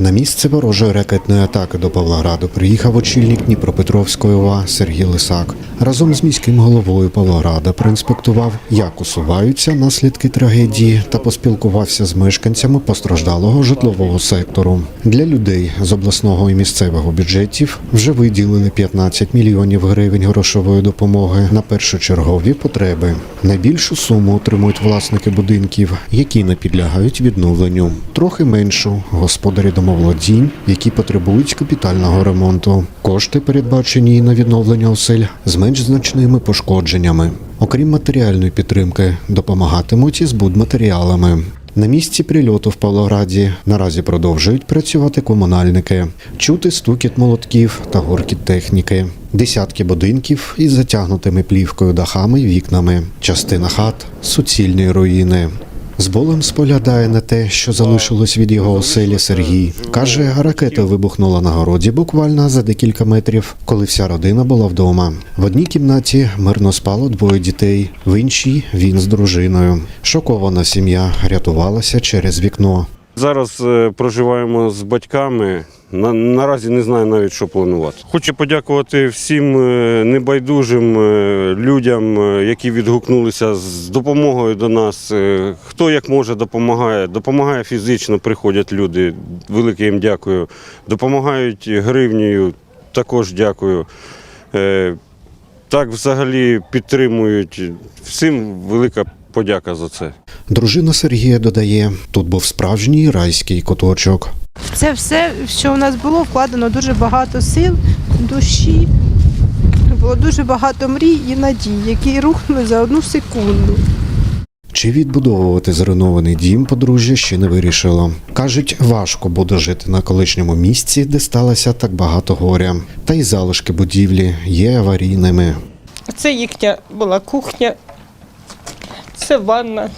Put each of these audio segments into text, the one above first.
На місце ворожої ракетної атаки до Павлограду приїхав очільник Дніпропетровської ОВА Сергій Лисак. Разом з міським головою Павлограда проінспектував, як усуваються наслідки трагедії, та поспілкувався з мешканцями постраждалого житлового сектору. Для людей з обласного і місцевого бюджетів вже виділили 15 мільйонів гривень грошової допомоги на першочергові потреби. Найбільшу суму отримують власники будинків, які не підлягають відновленню. Трохи меншу господарі домоволодінь, які потребують капітального ремонту. Кошти передбачені на відновлення осель з менш значними пошкодженнями. Окрім матеріальної підтримки, допомагатимуть і з будматеріалами. На місці прильоту в Павлограді наразі продовжують працювати комунальники, чути стукіт молотків та гуркіт техніки. Десятки будинків із затягнутими плівкою дахами і вікнами, частина хат суцільні руїни. З болем споглядає на те, що залишилось від його оселі Сергій. Каже, ракета вибухнула на городі буквально за декілька метрів, коли вся родина була вдома. В одній кімнаті мирно спало двоє дітей, в іншій він з дружиною. Шокована сім'я рятувалася через вікно. Зараз е, проживаємо з батьками. На, наразі не знаю навіть, що планувати. Хочу подякувати всім е, небайдужим е, людям, які відгукнулися з допомогою до нас. Хто як може допомагає. Допомагає фізично, приходять люди. Велике їм дякую. Допомагають гривнею, також дякую. Так взагалі підтримують. Всім велика подяка за це. Дружина Сергія додає, тут був справжній райський куточок. Це все, що у нас було, вкладено дуже багато сил, душі. Було дуже багато мрій і надій, які рухнули за одну секунду. Чи відбудовувати зруйнований дім подружжя ще не вирішило. Кажуть, важко буде жити на колишньому місці, де сталося так багато горя. Та й залишки будівлі є аварійними. Це їхня була кухня, це ванна.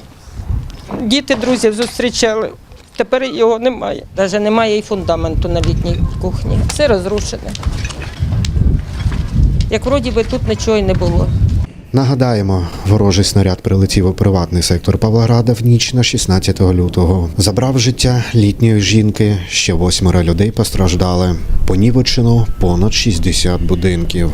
Діти друзів зустрічали. Тепер його немає. Навіть немає і фундаменту на літній кухні. Все розрушене. Як вроді би тут нічого й не було. Нагадаємо, ворожий снаряд прилетів у приватний сектор Павлограда в ніч на 16 лютого. Забрав життя літньої жінки. Ще восьмеро людей постраждали. Понівечено понад 60 будинків.